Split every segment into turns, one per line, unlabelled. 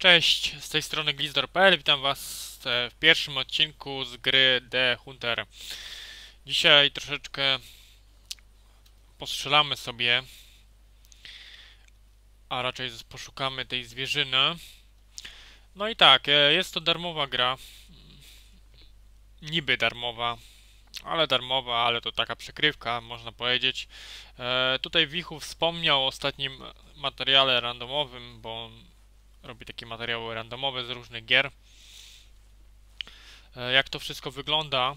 Cześć, z tej strony Glizdor.pl, witam was w pierwszym odcinku z gry The Hunter. Dzisiaj troszeczkę postrzelamy sobie, a raczej poszukamy tej zwierzyny. No i tak, e, jest to darmowa gra, niby darmowa, ale darmowa, ale to taka przykrywka, można powiedzieć. E, tutaj Wichu wspomniał o ostatnim materiale randomowym, bo robi takie materiały randomowe z różnych gier. E, jak to wszystko wygląda,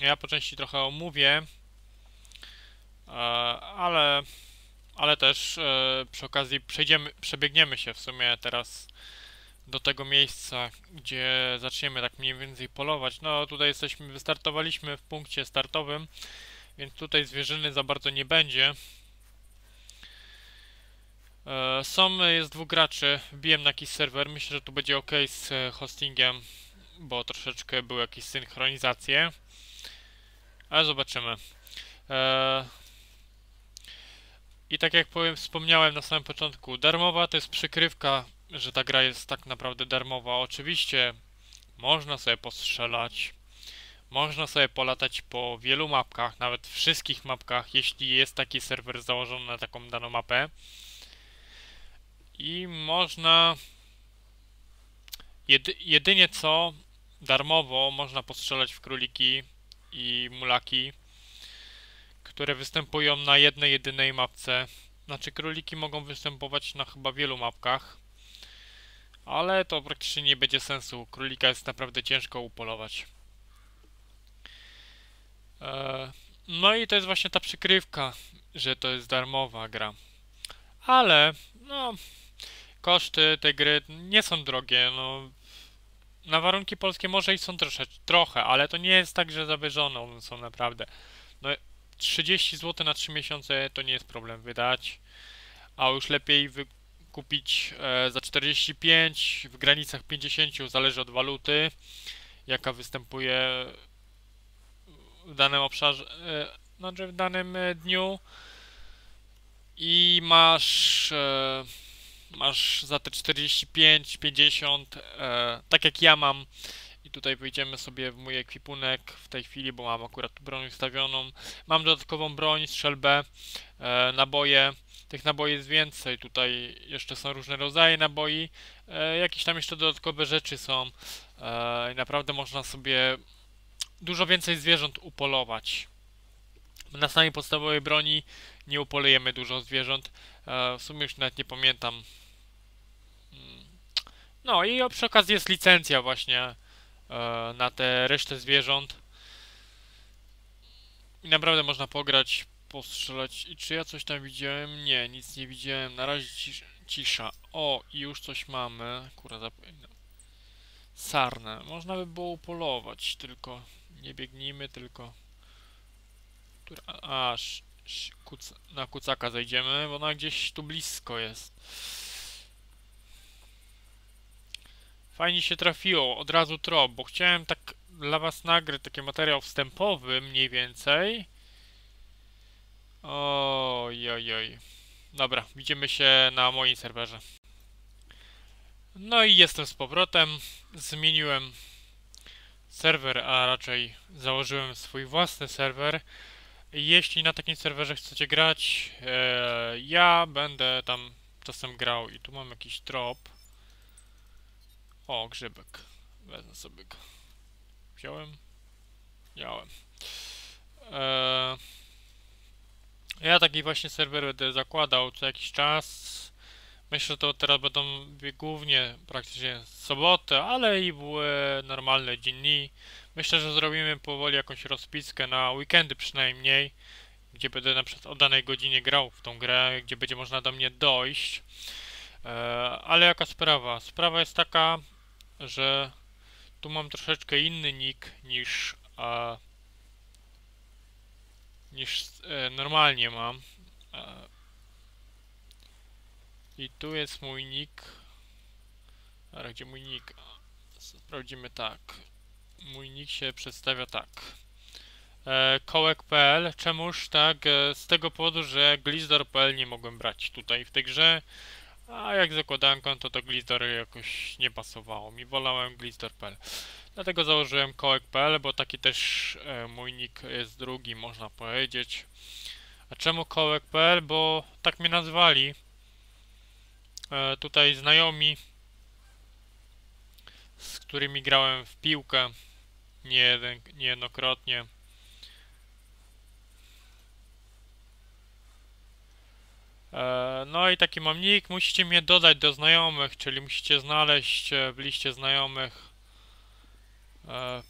ja po części trochę omówię, e, ale, ale też e, przy okazji przejdziemy, przebiegniemy się w sumie teraz do tego miejsca, gdzie zaczniemy tak mniej więcej polować. No tutaj jesteśmy, wystartowaliśmy w punkcie startowym, więc tutaj zwierzyny za bardzo nie będzie. E, są, jest dwóch graczy, wbiłem na jakiś serwer, myślę, że tu będzie ok z e, hostingiem, bo troszeczkę były jakieś synchronizacje. Ale zobaczymy. E, I tak jak powiem, wspomniałem na samym początku, darmowa to jest przykrywka, że ta gra jest tak naprawdę darmowa. Oczywiście można sobie postrzelać, można sobie polatać po wielu mapkach, nawet wszystkich mapkach, jeśli jest taki serwer założony na taką daną mapę i można jedy, jedynie co darmowo można postrzelać w króliki i mulaki, które występują na jednej jedynej mapce. Znaczy króliki mogą występować na chyba wielu mapkach, ale to praktycznie nie będzie sensu. Królika jest naprawdę ciężko upolować. Eee, no i to jest właśnie ta przykrywka, że to jest darmowa gra. Ale, no, koszty tej gry nie są drogie, no na warunki polskie może i są trosze, trochę, ale to nie jest tak, że zawyżone są naprawdę. No 30 zł na 3 miesiące to nie jest problem wydać, a już lepiej wykupić e, za 45 w granicach 50, zależy od waluty, jaka występuje w danym obszarze, e, znaczy w danym e, dniu i masz e, masz za te 45, 50, e, tak jak ja mam. I tutaj wyjdziemy sobie w mój ekwipunek w tej chwili, bo mam akurat broń ustawioną. Mam dodatkową broń, strzelbę, e, naboje. Tych naboi jest więcej. Tutaj jeszcze są różne rodzaje naboi. E, jakieś tam jeszcze dodatkowe rzeczy są. E, I naprawdę można sobie dużo więcej zwierząt upolować. Na samej podstawowej broni nie upolujemy dużo zwierząt. E, w sumie już nawet nie pamiętam no i przy okazji jest licencja właśnie e, na te resztę zwierząt. I naprawdę można pograć, postrzelać. I czy ja coś tam widziałem? Nie, nic nie widziałem. Na razie cisza. O, i już coś mamy. Kurwa, zapomniałem. Sarnę. Można by było upolować, tylko nie biegnijmy, tylko... Aż na kucaka zejdziemy, bo ona gdzieś tu blisko jest. Fajnie się trafiło, od razu trop, bo chciałem tak dla was nagrać taki materiał wstępowy mniej więcej. Oj, oj, oj. Dobra, widzimy się na moim serwerze. No i jestem z powrotem. Zmieniłem serwer, a raczej założyłem swój własny serwer. Jeśli na takim serwerze chcecie grać, e, ja będę tam czasem grał i tu mam jakiś trop. O, grzybek. Wezmę sobie go. Wziąłem? Miałem. Eee, ja taki właśnie serwer będę zakładał co jakiś czas. Myślę, że to teraz będą głównie praktycznie soboty, ale i w normalne dni. Myślę, że zrobimy powoli jakąś rozpiskę na weekendy przynajmniej, gdzie będę na przykład o danej godzinie grał w tą grę, gdzie będzie można do mnie dojść. Eee, ale jaka sprawa? Sprawa jest taka, że tu mam troszeczkę inny nick niż a, niż e, normalnie mam. E, I tu jest mój nick. Ale gdzie mój nick? Sprawdzimy tak. Mój nick się przedstawia tak. E, Kołek.pl. Czemuż tak? E, z tego powodu, że Glizdor.pl nie mogłem brać tutaj w tej grze A jak zakładałem konto, to Glizdor jakoś nie pasowało mi. Wolałem Glizdor.pl. Dlatego założyłem kołek.pl, bo taki też e, mój nick jest drugi, można powiedzieć. A czemu kołek.pl? Bo tak mnie nazwali. E, tutaj znajomi, z którymi grałem w piłkę nie niejednokrotnie. No i taki mam nick, musicie mnie dodać do znajomych, czyli musicie znaleźć e, w liście znajomych e,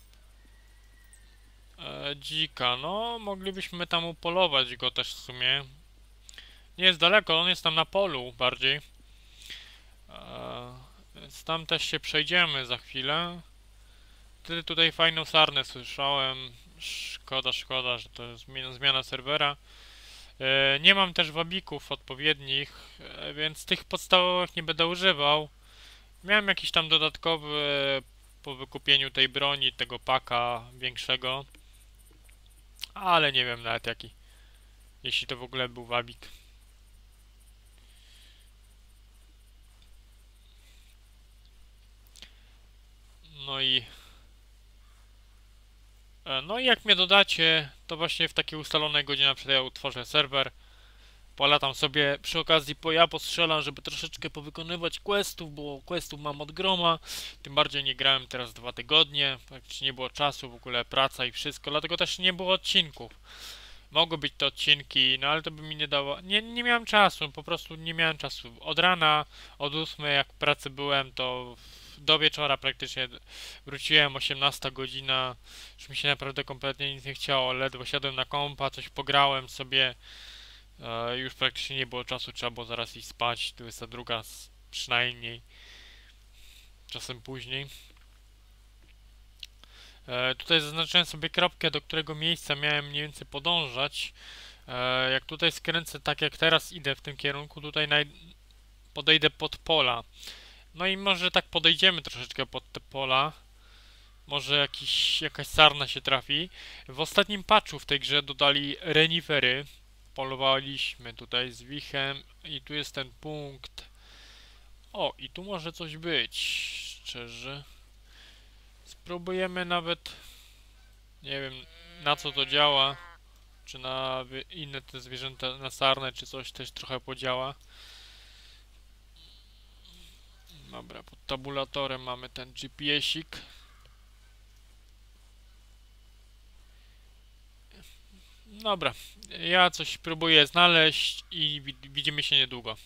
e, dzika. No, moglibyśmy tam upolować go też w sumie. Nie jest daleko, on jest tam na polu bardziej. E, więc tam też się przejdziemy za chwilę. Wtedy tutaj fajną sarnę słyszałem. Szkoda, szkoda, że to jest zmiana serwera. E, nie mam też wabików odpowiednich, e, więc tych podstawowych nie będę używał. Miałem jakiś tam dodatkowy po wykupieniu tej broni, tego paka większego. Ale nie wiem nawet jaki. Jeśli to w ogóle był wabik. No i... E, no i jak mnie dodacie, to właśnie w takiej ustalonej godzinie na przykład ja utworzę serwer. Polatam sobie, przy okazji po ja postrzelam, żeby troszeczkę powykonywać questów, bo questów mam od groma. Tym bardziej nie grałem teraz dwa tygodnie, praktycznie nie było czasu, w ogóle praca i wszystko, dlatego też nie było odcinków. Mogły być te odcinki, no ale to by mi nie dało. Nie, nie miałem czasu, po prostu nie miałem czasu. Od rana, od 8 jak w pracy byłem, to do wieczora praktycznie wróciłem, 18 godzina, już mi się naprawdę kompletnie nic nie chciało, ledwo siadłem na kompa, coś pograłem sobie, e, już praktycznie nie było czasu, trzeba było zaraz iść spać, 22 przynajmniej, czasem później. E, tutaj zaznaczyłem sobie kropkę, do którego miejsca miałem mniej więcej podążać. E, jak tutaj skręcę tak jak teraz idę w tym kierunku, tutaj podejdę pod pola. No i może tak podejdziemy troszeczkę pod te pola. Może jakiś, jakaś sarna się trafi. W ostatnim patchu w tej grze dodali renifery. Polowaliśmy tutaj z wichem i tu jest ten punkt. O, i tu może coś być, szczerze. Spróbujemy nawet, nie wiem na co to działa. Czy na inne te zwierzęta, na sarnę, czy coś też trochę podziała. Dobra, pod tabulatorem mamy ten GPS-ik. Dobra, ja coś próbuję znaleźć i widzimy się niedługo.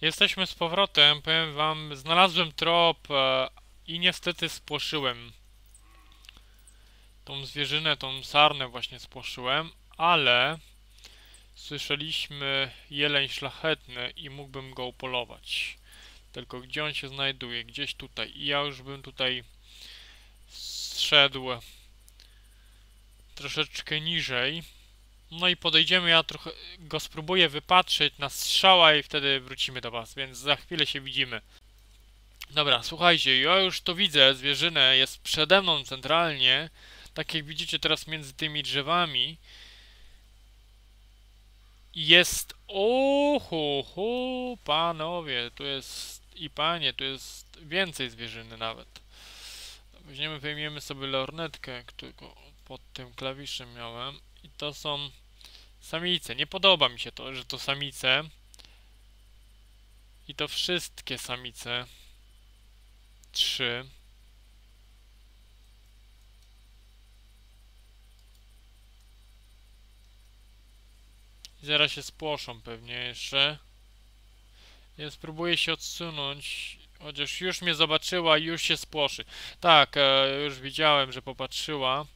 Jesteśmy z powrotem, powiem wam, znalazłem trop e, i niestety spłoszyłem. Tą zwierzynę, tą sarnę właśnie spłoszyłem, ale słyszeliśmy jeleń szlachetny i mógłbym go upolować. Tylko gdzie on się znajduje? Gdzieś tutaj. I ja już bym tutaj zszedł troszeczkę niżej. No i podejdziemy, ja trochę go spróbuję wypatrzeć na strzała i wtedy wrócimy do was, więc za chwilę się widzimy. Dobra, słuchajcie, ja już to widzę, zwierzynę jest przede mną centralnie, tak jak widzicie teraz między tymi drzewami. Jest... Oho, panowie, tu jest i panie, tu jest więcej zwierzyny nawet. Weźmiemy, wyjmiemy sobie lornetkę, którego pod tym klawiszem miałem. I to są samice. Nie podoba mi się to, że to samice. I to wszystkie samice. Trzy. Zaraz się spłoszą pewnie jeszcze. Ja spróbuję się odsunąć, chociaż już mnie zobaczyła i już się spłoszy. Tak, e, już widziałem, że popatrzyła.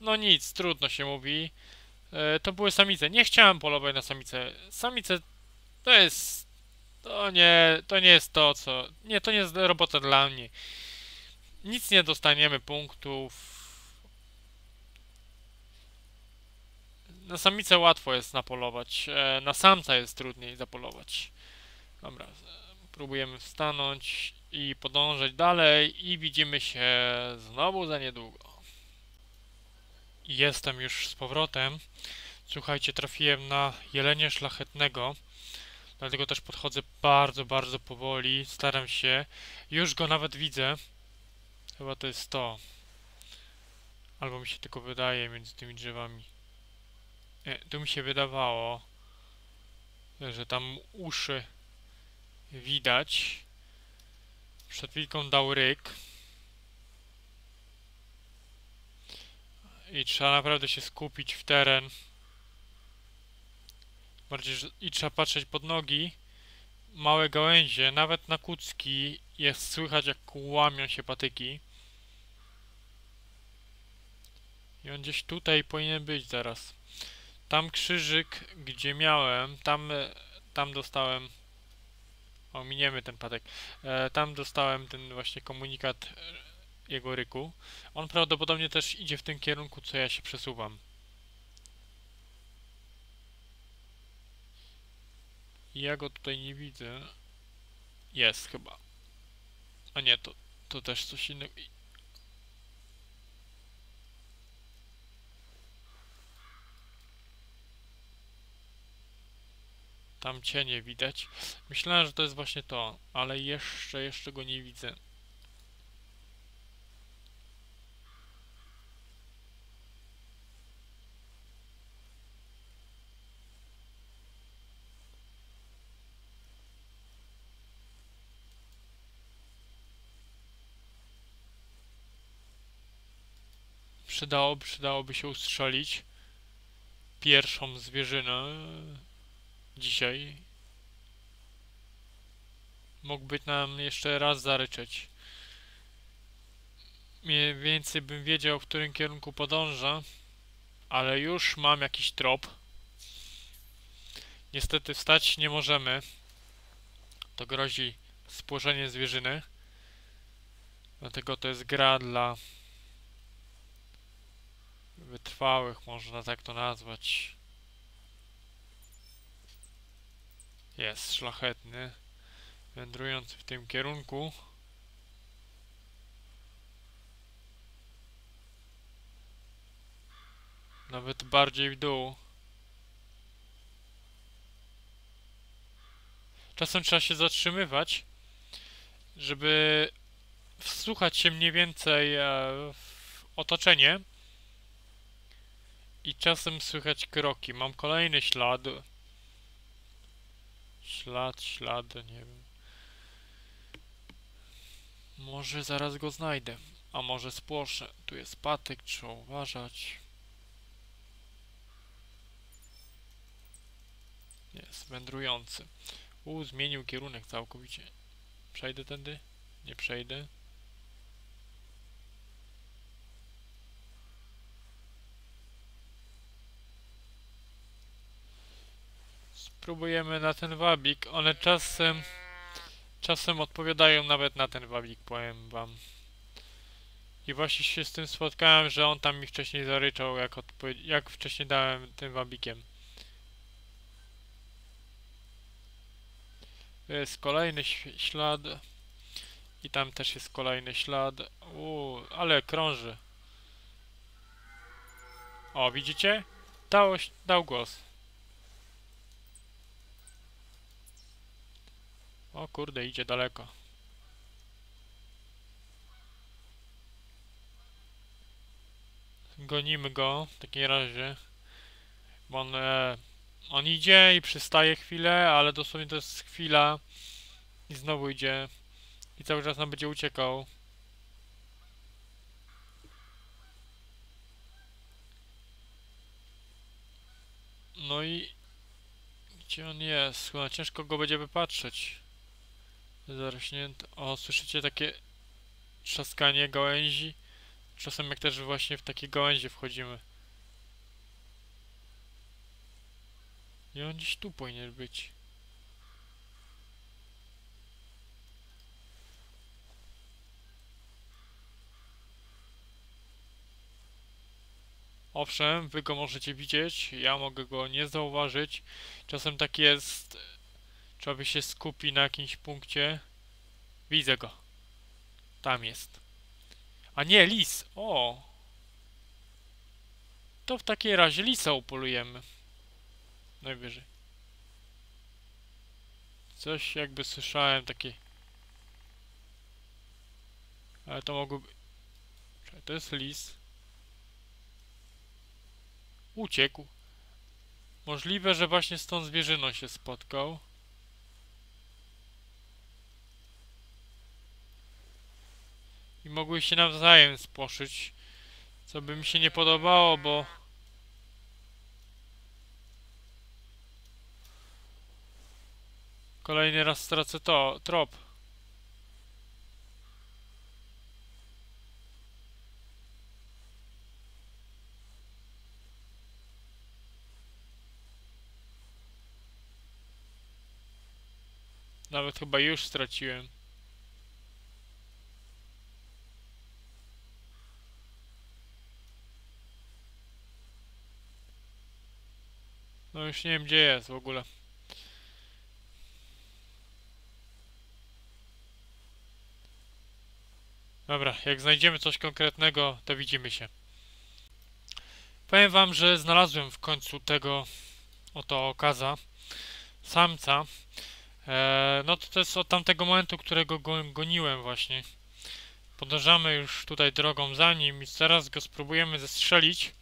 No nic, trudno się mówi. E, to były samice. Nie chciałem polować na samice. Samice to jest... To nie, to nie jest to, co... Nie, to nie jest robota dla mnie. Nic nie dostaniemy punktów. Na samicę łatwo jest napolować, e, na samca jest trudniej zapolować. Dobra, próbujemy wstanąć i podążać dalej i widzimy się znowu za niedługo. Jestem już z powrotem. Słuchajcie, trafiłem na jelenie szlachetnego. Dlatego też podchodzę bardzo, bardzo powoli. Staram się. Już go nawet widzę. Chyba to jest to. Albo mi się tylko wydaje między tymi drzewami. Nie, tu mi się wydawało, że tam uszy widać. Przed chwilką dał ryk. I trzeba naprawdę się skupić w teren. Bardziej, i trzeba patrzeć pod nogi. Małe gałęzie, nawet na kucki jest słychać jak łamią się patyki. I on gdzieś tutaj powinien być zaraz. Tam krzyżyk, gdzie miałem, tam, tam dostałem... O, miniemy ten patek. E, tam dostałem ten właśnie komunikat jego ryku. On prawdopodobnie też idzie w tym kierunku, co ja się przesuwam. Ja go tutaj nie widzę. Jest chyba. A nie, to, to też coś innego. Tam cienie widać. Myślałem, że to jest właśnie to, ale jeszcze, jeszcze go nie widzę. Przydałoby, przydałoby się ustrzelić pierwszą zwierzynę dzisiaj. Mógłby nam jeszcze raz zaryczeć. Mniej więcej bym wiedział, w którym kierunku podąża, ale już mam jakiś trop. Niestety wstać nie możemy. To grozi spłoszenie zwierzyny. Dlatego to jest gra dla wytrwałych, można tak to nazwać. Jest szlachetny, wędrujący w tym kierunku. Nawet bardziej w dół. Czasem trzeba się zatrzymywać, żeby wsłuchać się mniej więcej e, w otoczenie i czasem słychać kroki. Mam kolejny ślad. Ślad, ślad, nie wiem. Może zaraz go znajdę. A może spłoszę. Tu jest patyk, trzeba uważać. Jest wędrujący. U, zmienił kierunek całkowicie. Przejdę tędy? Nie przejdę. Spróbujemy na ten wabik. One czasem... Czasem odpowiadają nawet na ten wabik, powiem wam. I właśnie się z tym spotkałem, że on tam mi wcześniej zaryczał, jak, jak wcześniej dałem tym wabikiem. Jest kolejny ślad. I tam też jest kolejny ślad. Uuu, ale krąży. O, widzicie? Dał, dał głos. O kurde, idzie daleko. Gonimy go w takim razie. Bo on, e, on idzie i przystaje chwilę, ale dosłownie to jest chwila i znowu idzie i cały czas nam będzie uciekał. No i gdzie on jest? Chyba ciężko go będzie wypatrzeć. Zarośnięte. O, słyszycie takie trzaskanie gałęzi? Czasem jak też właśnie w takie gałęzie wchodzimy. I on gdzieś tu powinien być. Owszem, wy go możecie widzieć, ja mogę go nie zauważyć. Czasem tak jest, trzeba by się skupi na jakimś punkcie. Widzę go. Tam jest. A nie, lis. O. To w takiej razie lisa upolujemy. Najwyżej. Coś jakby słyszałem takie... Ale to mogło być... Czekaj, To jest lis. Uciekł. Możliwe, że właśnie z tą zwierzyną się spotkał. I mogły się nawzajem spłoszyć. Co by mi się nie podobało, bo... Kolejny raz stracę to, trop. Nawet chyba już straciłem. No już nie wiem gdzie jest w ogóle. Dobra, jak znajdziemy coś konkretnego, to widzimy się. Powiem wam, że znalazłem w końcu tego oto okaza, samca. Eee, no to, to jest od tamtego momentu, którego go, goniłem właśnie. Podążamy już tutaj drogą za nim i zaraz go spróbujemy zestrzelić,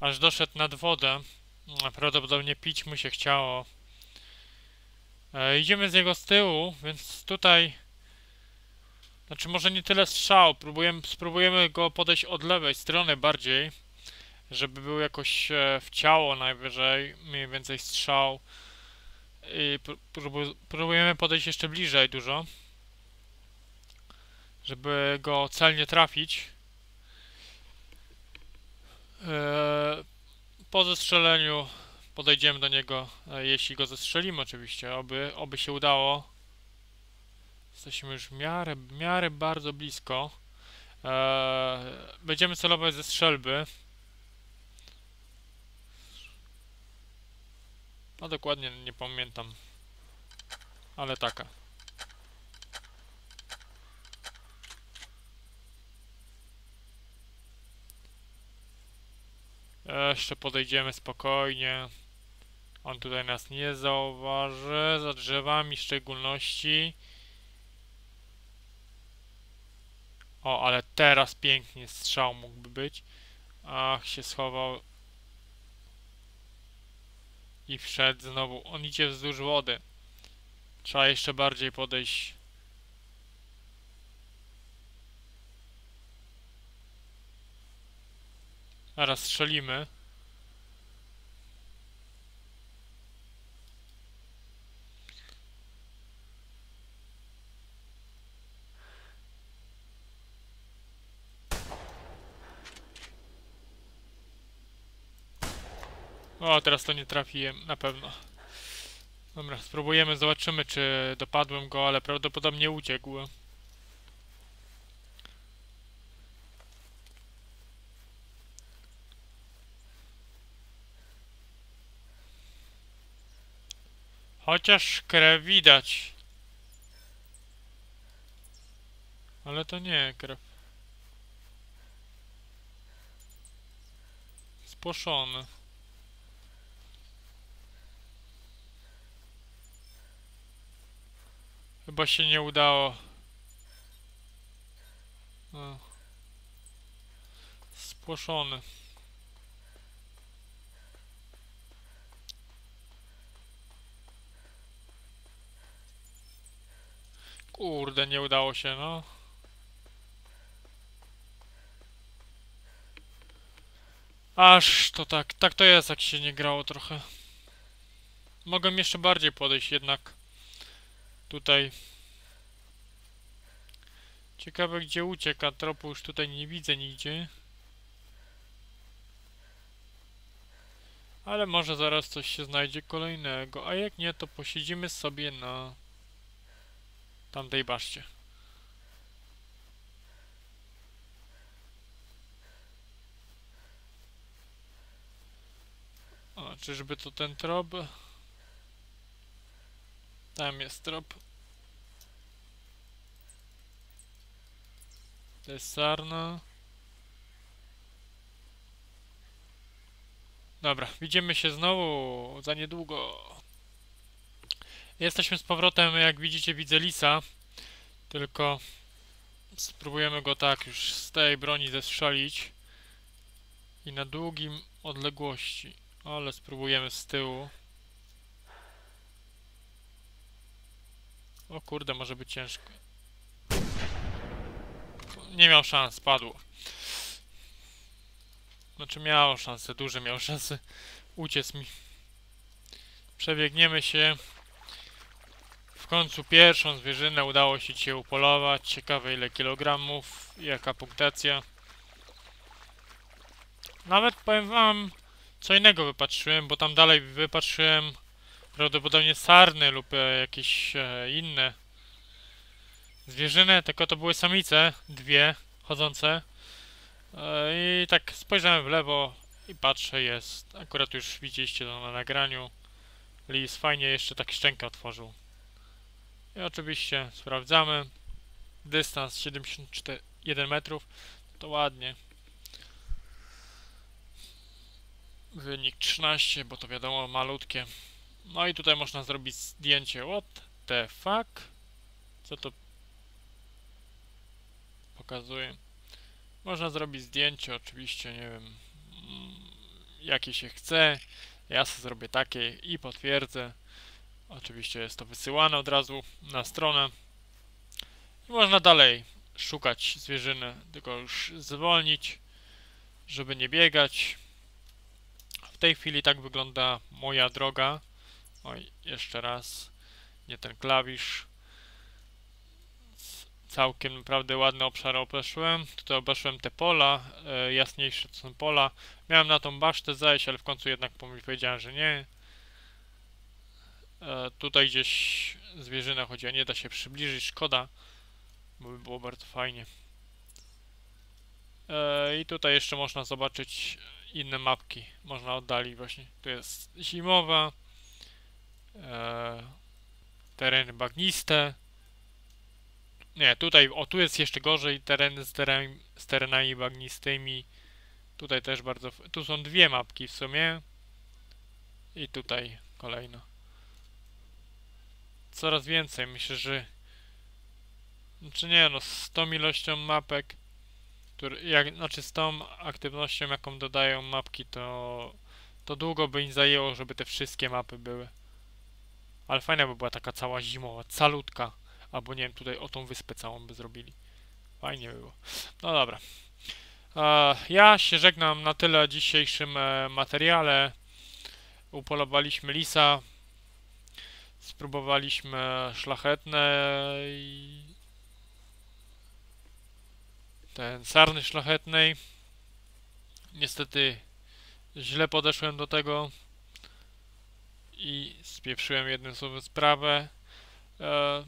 aż doszedł nad wodę. Prawdopodobnie pić mu się chciało. Eee, idziemy z jego z tyłu, więc tutaj znaczy może nie tyle strzał, próbujemy, spróbujemy go podejść od lewej strony bardziej, żeby był jakoś e, w ciało najwyżej, mniej więcej strzał. I prób próbujemy podejść jeszcze bliżej dużo, żeby go celnie trafić. E, po zestrzeleniu podejdziemy do niego, e, jeśli go zestrzelimy oczywiście, oby, oby się udało. Jesteśmy już w miarę, w miarę bardzo blisko. Eee, będziemy celować ze strzelby. No dokładnie nie pamiętam. Ale taka. Jeszcze podejdziemy spokojnie. On tutaj nas nie zauważy, za drzewami w szczególności. O, ale teraz pięknie strzał mógłby być. Ach, się schował. I wszedł znowu. On idzie wzdłuż wody. Trzeba jeszcze bardziej podejść. Zaraz strzelimy. O, teraz to nie trafiłem, na pewno. Dobra, spróbujemy, zobaczymy, czy dopadłem go, ale prawdopodobnie uciekł. Chociaż krew widać. Ale to nie krew. Spłoszony. Chyba się nie udało. No. Spłoszony. Kurde, nie udało się, no. Aż to tak, tak to jest, jak się nie grało trochę. Mogę jeszcze bardziej podejść jednak. Tutaj. Ciekawe gdzie ucieka, tropu już tutaj nie widzę nigdzie. Ale może zaraz coś się znajdzie kolejnego, a jak nie to posiedzimy sobie na tamtej baszcie. O, czyżby to ten trop? Tam jest trop. To jest sarna. Dobra, widzimy się znowu za niedługo. Jesteśmy z powrotem, jak widzicie, widzę lisa. Tylko spróbujemy go tak już z tej broni zestrzelić. I na długim odległości. Ale spróbujemy z tyłu. O kurde, może być ciężko. Nie miał szans, padło. Znaczy miał szansę, duże miał szansę uciec mi. Przebiegniemy się. Końcu pierwszą zwierzynę udało się cię upolować. Ciekawe ile kilogramów, jaka punktacja. Nawet powiem wam, co innego wypatrzyłem, bo tam dalej wypatrzyłem prawdopodobnie sarny lub e, jakieś e, inne zwierzyny, tylko to były samice, dwie chodzące. E, I tak spojrzałem w lewo i patrzę, jest, akurat już widzieliście to na nagraniu. Lis fajnie jeszcze tak szczękę otworzył. I oczywiście sprawdzamy. Dystans 71 metrów. To ładnie. Wynik 13, bo to wiadomo malutkie. No i tutaj można zrobić zdjęcie. What the fuck? Co to pokazuje? Można zrobić zdjęcie, oczywiście, nie wiem, mm, jakie się chce. Ja sobie zrobię takie i potwierdzę. Oczywiście jest to wysyłane od razu na stronę. I można dalej szukać zwierzyny, tylko już zwolnić, żeby nie biegać. W tej chwili tak wygląda moja droga. Oj, jeszcze raz. Nie ten klawisz. Całkiem naprawdę ładny obszar obeszłem. Tutaj obeszłem te pola, e, jasniejsze to są pola. Miałem na tą basztę zajść, ale w końcu jednak powiedziałem, że nie. E, tutaj gdzieś zwierzyna chodzi, a nie da się przybliżyć, szkoda, bo by było bardzo fajnie. E, I tutaj jeszcze można zobaczyć inne mapki, można oddalić właśnie. Tu jest zimowa, e, tereny bagniste. Nie, tutaj, o tu jest jeszcze gorzej, tereny z, teren, z terenami bagnistymi. Tutaj też bardzo, tu są dwie mapki w sumie. I tutaj kolejno coraz więcej. Myślę, że znaczy nie no, z tą ilością mapek, który, jak, znaczy z tą aktywnością, jaką dodają mapki, to, to długo by im zajęło, żeby te wszystkie mapy były. Ale fajna by była taka cała zimowa, calutka. Albo nie wiem, tutaj o tą wyspę całą by zrobili. Fajnie by było. No dobra. E, ja się żegnam na tyle dzisiejszym e, materiale. Upolowaliśmy lisa. Spróbowaliśmy szlachetne i ten sarny szlachetnej. Niestety źle podeszłem do tego i spieprzyłem jednym słowem sprawę. E,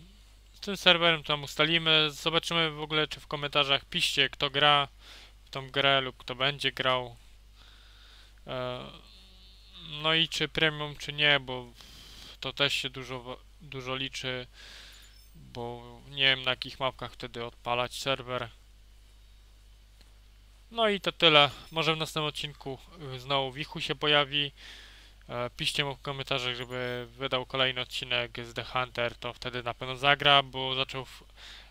z tym serwerem tam ustalimy. Zobaczymy w ogóle, czy w komentarzach piszcie, kto gra w tą grę lub kto będzie grał. E, no i czy premium, czy nie, bo to też się dużo, dużo liczy, bo nie wiem na jakich mapkach wtedy odpalać serwer. No i to tyle. Może w następnym odcinku znowu Wichu się pojawi. E, piszcie mu w komentarzach, żeby wydał kolejny odcinek z The Hunter, to wtedy na pewno zagra, bo zaczął.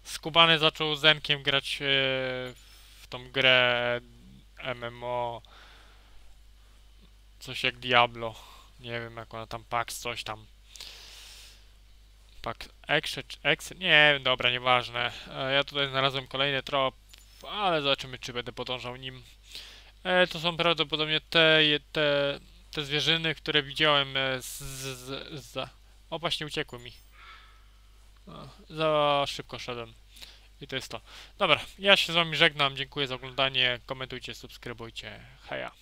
Skubany zaczął Zenkiem grać e, w tą grę MMO coś jak Diablo. Nie wiem jak ona tam Pax coś tam. Pak exit, exit, nie wiem, dobra, nieważne. E, ja tutaj znalazłem kolejny trop, ale zobaczymy, czy będę podążał nim. E, to są prawdopodobnie te, te, te zwierzyny, które widziałem e, z, z, z, O, właśnie uciekły mi. O, za szybko szedłem. I to jest to. Dobra, ja się z wami żegnam, dziękuję za oglądanie, komentujcie, subskrybujcie. Heja.